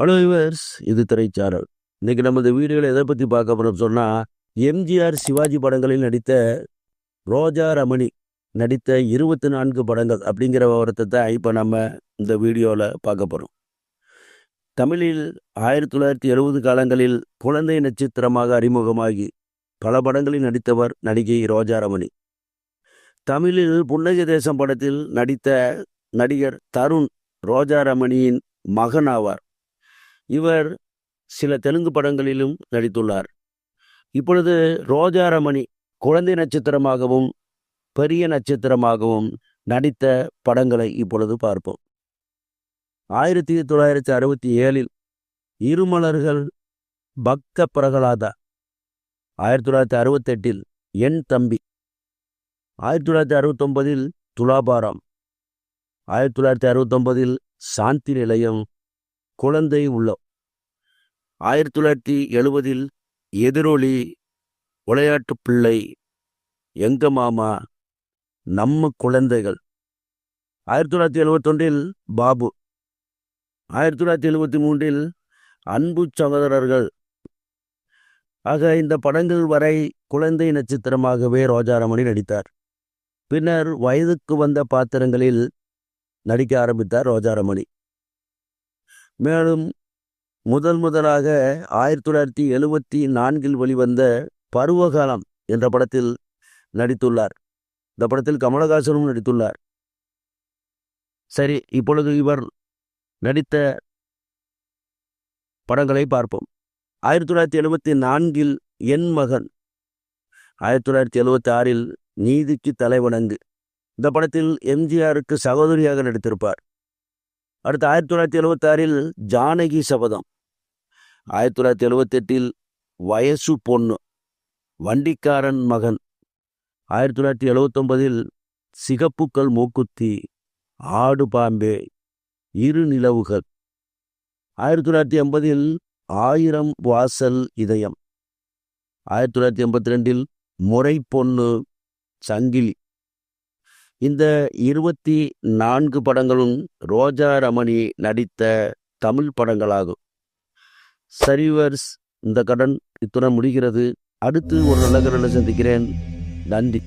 Hello yours இது திரைச்சாரல் இன்றைக்கி நம்ம இந்த வீடியோவில் எதை பற்றி பார்க்க போகிறோம் சொன்னால் எம்ஜிஆர் சிவாஜி படங்களில் நடித்த ரோஜா ரமணி நடித்த இருபத்தி நான்கு படங்கள் அப்படிங்கிற விவரத்தை தான் இப்போ நம்ம இந்த வீடியோவில் பார்க்க போகிறோம் தமிழில் ஆயிரத்தி தொள்ளாயிரத்தி எழுபது காலங்களில் குழந்தை நட்சத்திரமாக அறிமுகமாகி பல படங்களில் நடித்தவர் நடிகை ரோஜா ரமணி. தமிழில் புன்னகை தேசம் படத்தில் நடித்த நடிகர் தருண் ரோஜா ரமணியின் மகன் ஆவார். இவர் சில தெலுங்கு படங்களிலும் நடித்துள்ளார். இப்பொழுது ரோஜா ரமணி குழந்தை நட்சத்திரமாகவும் பெரிய நட்சத்திரமாகவும் நடித்த படங்களை இப்பொழுது பார்ப்போம். ஆயிரத்தி தொள்ளாயிரத்தி அறுபத்தி ஏழில் இருமலர்கள் பக்த பிரகலாதா. ஆயிரத்தி தொள்ளாயிரத்தி அறுபத்தெட்டில் என் தம்பி. ஆயிரத்தி தொள்ளாயிரத்தி அறுபத்தொன்பதில் துலாபாரம். ஆயிரத்தி தொள்ளாயிரத்தி அறுபத்தொன்பதில் சாந்தி நிலையம் குழந்தை உள்ளம். ஆயிரத்தி தொள்ளாயிரத்தி எழுபதில் எதிரொலி விளையாட்டு பிள்ளை எங்க மாமா நம்ம குழந்தைகள். ஆயிரத்தி தொள்ளாயிரத்தி எழுபத்தொன்றில் பாபு. ஆயிரத்தி தொள்ளாயிரத்தி எழுபத்தி மூன்றில் அன்பு சகோதரர்கள். ஆக இந்த படங்கள் வரை குழந்தை நட்சத்திரமாகவே ரோஜாரமணி நடித்தார். பின்னர் வயதுக்கு வந்த பாத்திரங்களில் நடிக்க ஆரம்பித்தார் ரோஜாரமணி. மேலும் முதல் முதலாக ஆயிரத்தி தொள்ளாயிரத்தி எழுபத்தி நான்கில் வெளிவந்த பருவகாலம் என்ற படத்தில் நடித்துள்ளார். இந்த படத்தில் கமலஹாசனும் நடித்துள்ளார். சரி இப்பொழுது இவர் நடித்த படங்களை பார்ப்போம். ஆயிரத்தி தொள்ளாயிரத்தி எழுபத்தி நான்கில் என் மகன் ஆயிரத்தி தொள்ளாயிரத்தி எழுபத்தி ஆறில் நீதிக்கு தலைவணங்கு. இந்த படத்தில் எம்ஜிஆருக்கு சகோதரியாக நடித்திருப்பார். அடுத்து ஆயிரத்தி தொள்ளாயிரத்தி எழுபத்தி ஆறில் ஜானகி சபதம். ஆயிரத்தி தொள்ளாயிரத்தி எழுபத்தெட்டில் வயசு பொண்ணு வண்டிக்காரன் மகன். ஆயிரத்தி தொள்ளாயிரத்தி எழுவத்தொன்பதில் சிகப்புக்கள் மூக்குத்தி ஆடு பாம்பே இரு நிலவுகள். ஆயிரத்தி தொள்ளாயிரத்தி எண்பதில் ஆயிரம் வாசல் இதயம். ஆயிரத்தி தொள்ளாயிரத்தி எண்பத்தி ரெண்டில் முறை பொண்ணு சங்கிலி. இந்த இருபத்தி நான்கு படங்களும் ரோஜா ரமணி நடித்த தமிழ் படங்களாகும். சரிவர்ஸ் இந்த கடன் இத்துடன் முடிகிறது. அடுத்து ஒரு நல்ல கடலை சந்திக்கிறேன். நன்றி.